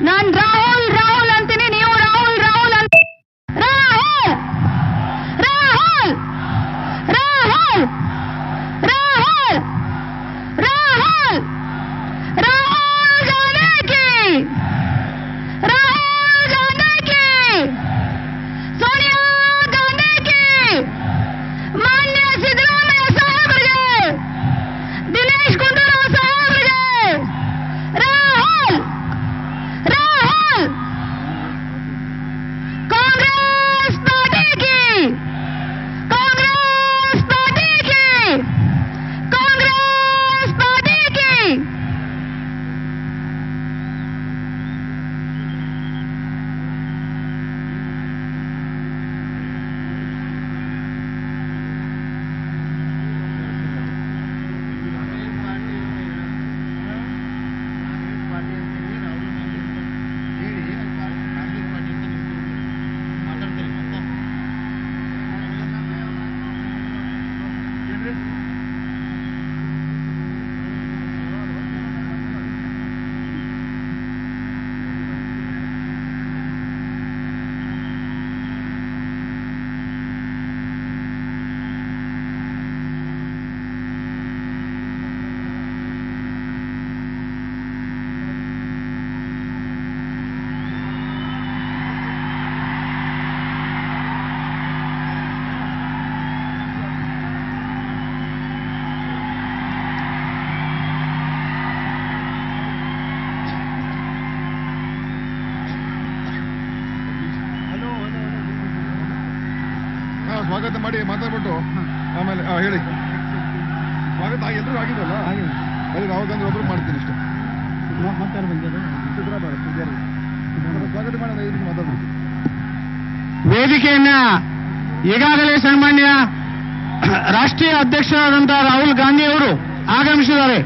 ನಾನ್ ಸ್ವಾಗತ ಮಾಡಿ ಮಾತಾಡ್ಬಿಟ್ಟು ಆಮೇಲೆ ಹೇಳಿ. ಸ್ವಾಗತ ಎಲ್ಲರೂ ಆಗಿದ್ದಲ್ಲ ಆಗಿದಲ್ಲ ಬರೀ ರಾಹುಲ್ ಗಾಂಧಿ ಒಬ್ರು ಮಾಡ್ತೀನಿ ಇಷ್ಟ. ಸ್ವಾಗತ ಮಾಡಿ ಮಾತಾಡ್ಬಿಡ್ತೀನಿ ವೇದಿಕೆಯನ್ನ ಈಗಾಗಲೇ ಸನ್ಮಾನ್ಯ ರಾಷ್ಟ್ರೀಯ ಅಧ್ಯಕ್ಷರಾದಂತಹ ರಾಹುಲ್ ಗಾಂಧಿ ಅವರು ಆಗಮಿಸಿದ್ದಾರೆ.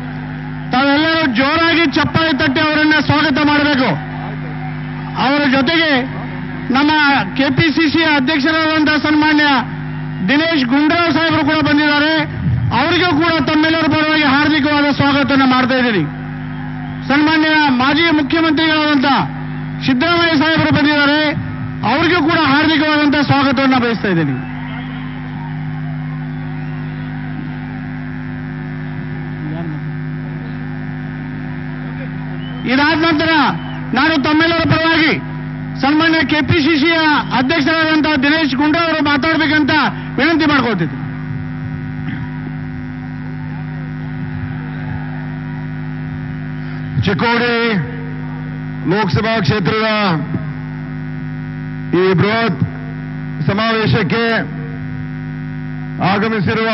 ತಾವೆಲ್ಲರೂ ಜೋರಾಗಿ ಚಪ್ಪಾಳೆ ತಟ್ಟಿ ಅವರನ್ನ ಸ್ವಾಗತ ಮಾಡಬೇಕು. ಅವರ ಜೊತೆಗೆ ನಮ್ಮ ಕೆಪಿಸಿಸಿ ಅಧ್ಯಕ್ಷರಾದಂತಹ ದಿನೇಶ್ ಗುಂಡೂರಾವ್ ಸಾಹೇಬರು ಕೂಡ ಬಂದಿದ್ದಾರೆ. ಅವರಿಗೂ ಕೂಡ ತಮ್ಮೆಲ್ಲರ ಪರವಾಗಿ ಹಾರ್ದಿಕವಾದ ಸ್ವಾಗತವನ್ನು ಮಾಡ್ತಾ ಇದ್ದೀನಿ ಸನ್ಮಾನ್ಯ ಮಾಜಿ ಮುಖ್ಯಮಂತ್ರಿಗಳಾದಂತ ಸಿದ್ದರಾಮಯ್ಯ ಸಾಹೇಬರು ಬಂದಿದ್ದಾರೆ. ಅವರಿಗೂ ಕೂಡ ಹಾರ್ದಿಕವಾದಂತಹ ಸ್ವಾಗತವನ್ನು ಬಯಸ್ತಾ ಇದ್ದೀನಿ ಇದಾದ ನಂತರ ನಾನು ತಮ್ಮೆಲ್ಲರ ಪರವಾಗಿ ಸನ್ಮಾನ್ಯ ಕೆಪಿಸಿಸಿಯ ಅಧ್ಯಕ್ಷರಾದಂತಹ ದಿನೇಶ್ ಗುಂಡೂರಾವ್ ಅವರು ಮಾತಾಡಬೇಕಂತ ವಿನಂತಿ ಮಾಡ್ಕೊಳ್ತಿದ್ದೆ. ಚಿಕ್ಕೋಡಿ ಲೋಕಸಭಾ ಕ್ಷೇತ್ರದ ಈ ಬೃಹತ್ ಸಮಾವೇಶಕ್ಕೆ ಆಗಮಿಸಿರುವ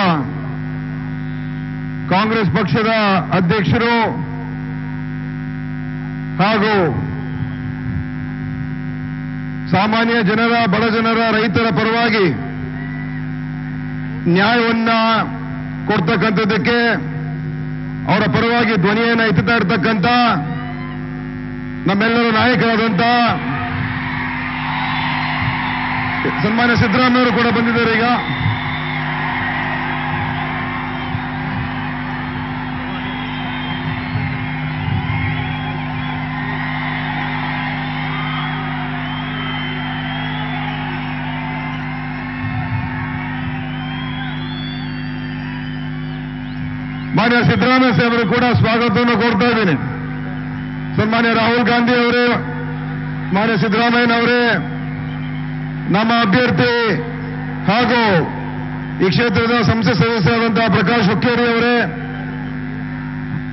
ಕಾಂಗ್ರೆಸ್ ಪಕ್ಷದ ಅಧ್ಯಕ್ಷರು ಹಾಗೂ ಸಾಮಾನ್ಯ ಜನರ, ಬಡ ಜನರ ರೈತರ ಪರವಾಗಿ ನ್ಯಾಯವನ್ನ ಕೊಡ್ತಕ್ಕಂಥದ್ದಕ್ಕೆ ಅವರ ಪರವಾಗಿ ಧ್ವನಿಯನ್ನ ಎತ್ತುತ್ತಾ ಇರ್ತಕ್ಕಂಥ ನಮ್ಮೆಲ್ಲರ ನಾಯಕರಾದಂತ ಸನ್ಮಾನ್ಯ ಸಿದ್ದರಾಮಯ್ಯವರು ಕೂಡ ಬಂದಿದ್ದಾರೆ ಈಗ. ಮಾನ್ಯ ಸಿದ್ದರಾಮಯ್ಯ ಸಾಹೇಬರು ಕೂಡ ಸ್ವಾಗತವನ್ನು ಕೊಡ್ತಾ ಇದ್ದೀನಿ. ಸನ್ಮಾನ್ಯ ರಾಹುಲ್ ಗಾಂಧಿ ಅವರೇ, ಮಾನ್ಯ ಸಿದ್ದರಾಮಯ್ಯನವರೇ, ನಮ್ಮ ಅಭ್ಯರ್ಥಿ ಹಾಗೂ ಈ ಕ್ಷೇತ್ರದ ಸಂಸತ್ ಸದಸ್ಯರಾದಂತಹ ಪ್ರಕಾಶ್ ಹುಕ್ಕೇರಿ ಅವರೇ,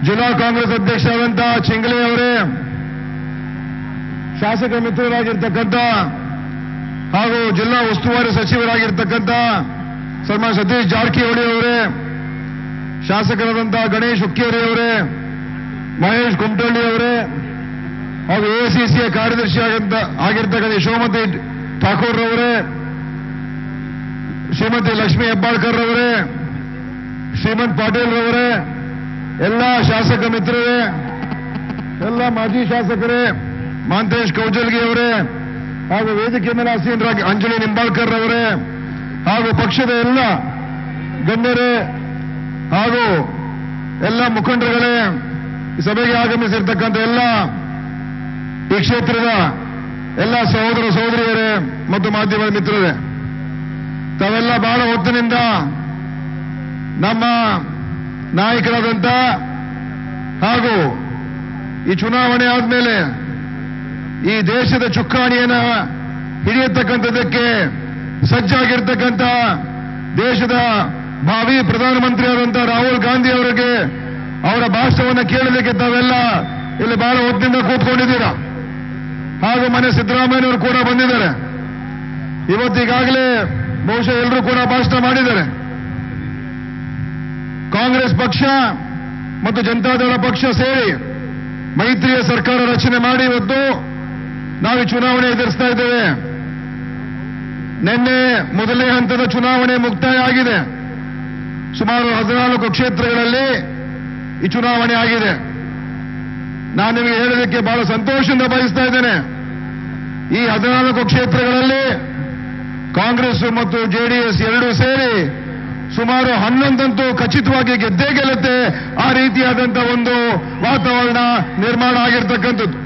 ಜಿಲ್ಲಾ ಕಾಂಗ್ರೆಸ್ ಅಧ್ಯಕ್ಷರಾದಂತಹ ಚಿಂಗ್ಲೆ ಅವರೇ, ಶಾಸಕ ಮಿತ್ರರಾಗಿರ್ತಕ್ಕಂಥ ಹಾಗೂ ಜಿಲ್ಲಾ ಉಸ್ತುವಾರಿ ಸಚಿವರಾಗಿರ್ತಕ್ಕಂಥ ಸನ್ಮಾನ್ಯ ಸತೀಶ್ ಜಾರಕಿಹೊಳಿ ಅವರೇ ಶಾಸಕರಾದಂತಹ ಗಣೇಶ್ ಹುಕ್ಕೇರಿ ಅವರೇ, ಮಹೇಶ್ ಕುಮಟಳ್ಳಿ ಅವರೇ, ಹಾಗೂ ಎಸಿಸಿಯ ಕಾರ್ಯದರ್ಶಿ ಆಗಂತ ಆಗಿರ್ತಕ್ಕಂಥ ಯಶೋಮತಿ ಠಾಕೂರ್ ಅವರೇ ಶ್ರೀಮತಿ ಲಕ್ಷ್ಮೀ ಹೆಬ್ಬಾಳ್ಕರ್ ಅವರೇ ಶ್ರೀಮಂತ್ ಪಾಟೀಲ್ ರವರೇ, ಎಲ್ಲ ಶಾಸಕ ಮಿತ್ರರೇ, ಎಲ್ಲ ಮಾಜಿ ಶಾಸಕರೇ, ಮಾಂತೇಶ್ ಕೌಜಲ್ಗಿ ಅವರೇ, ಹಾಗೂ ವೇದಿಕೆ ಮೇಲೆ ಆಸೀನರಾಗಿ ಅಂಜಲಿ ನಿಂಬಾಳ್ಕರ್ ಅವರೇ ಹಾಗೂ ಪಕ್ಷದ ಎಲ್ಲ ಗಣ್ಯರೇ ಹಾಗೂ ಎಲ್ಲ ಮುಖಂಡರುಗಳೇ, ಈ ಸಭೆಗೆ ಆಗಮಿಸಿರ್ತಕ್ಕಂಥ ಎಲ್ಲ ಈ ಕ್ಷೇತ್ರದ ಎಲ್ಲ ಸಹೋದರ ಸಹೋದರಿಯರೇ ಮತ್ತು ಮಾಧ್ಯಮದ ಮಿತ್ರರೇ, ತಾವೆಲ್ಲ ಬಹಳ ಹೊತ್ತಿನಿಂದ ನಮ್ಮ ನಾಯಕರಾದಂಥ ಹಾಗೂ ಈ ಚುನಾವಣೆ ಆದ್ಮೇಲೆ ಈ ದೇಶದ ಚುಕ್ಕಾಣಿಯನ್ನು ಹಿಡಿಯತಕ್ಕಂಥದ್ದಕ್ಕೆ ಸಜ್ಜಾಗಿರ್ತಕ್ಕಂಥ ದೇಶದ ಭಾವಿ ಪ್ರಧಾನಮಂತ್ರಿ ಆದಂತ ರಾಹುಲ್ ಗಾಂಧಿ ಅವರಿಗೆ ಅವರ ಭಾಷಣವನ್ನು ಕೇಳಲಿಕ್ಕೆ ತಾವೆಲ್ಲ ಇಲ್ಲಿ ಬಹಳ ಹೊತ್ತಿನಿಂದ ಕೂತ್ಕೊಂಡಿದ್ದೀರಾ? ಹಾಗೂ ಮನೆ ಸಿದ್ದರಾಮಯ್ಯನವರು ಕೂಡ ಬಂದಿದ್ದಾರೆ. ಇವತ್ತಿಗಾಗಲೇ ಬಹುಶಃ ಎಲ್ಲರೂ ಕೂಡ ಭಾಷಣ ಮಾಡಿದ್ದಾರೆ. ಕಾಂಗ್ರೆಸ್ ಪಕ್ಷ ಮತ್ತು ಜನತಾದಳ ಪಕ್ಷ ಸೇರಿ ಮೈತ್ರಿಯ ಸರ್ಕಾರ ರಚನೆ ಮಾಡಿ ಇವತ್ತು ನಾವು ಚುನಾವಣೆ ಎದುರಿಸ್ತಾ ಇದ್ದೇವೆ. ನಿನ್ನೆ ಮೊದಲನೇ ಹಂತದ ಚುನಾವಣೆ ಮುಕ್ತಾಯ ಆಗಿದೆ. ಸುಮಾರು ಹದಿನಾಲ್ಕು ಕ್ಷೇತ್ರಗಳಲ್ಲಿ ಈ ಚುನಾವಣೆ ಆಗಿದೆ. ನಾನು ನಿಮಗೆ ಹೇಳೋದಕ್ಕೆ ಬಹಳ ಸಂತೋಷದಿಂದ ಬಯಸ್ತಾ ಇದ್ದೇನೆ. ಈ ಹದಿನಾಲ್ಕು ಕ್ಷೇತ್ರಗಳಲ್ಲಿ ಕಾಂಗ್ರೆಸ್ ಮತ್ತು ಜೆಡಿಎಸ್ ಎರಡೂ ಸೇರಿ ಸುಮಾರು ಹನ್ನೊಂದಂತೂ ಖಚಿತವಾಗಿ ಗೆದ್ದೇ ಗೆಲ್ಲುತ್ತೆ. ಆ ರೀತಿಯಾದಂತಹ ಒಂದು ವಾತಾವರಣ ನಿರ್ಮಾಣ ಆಗಿರ್ತಕ್ಕಂಥದ್ದು.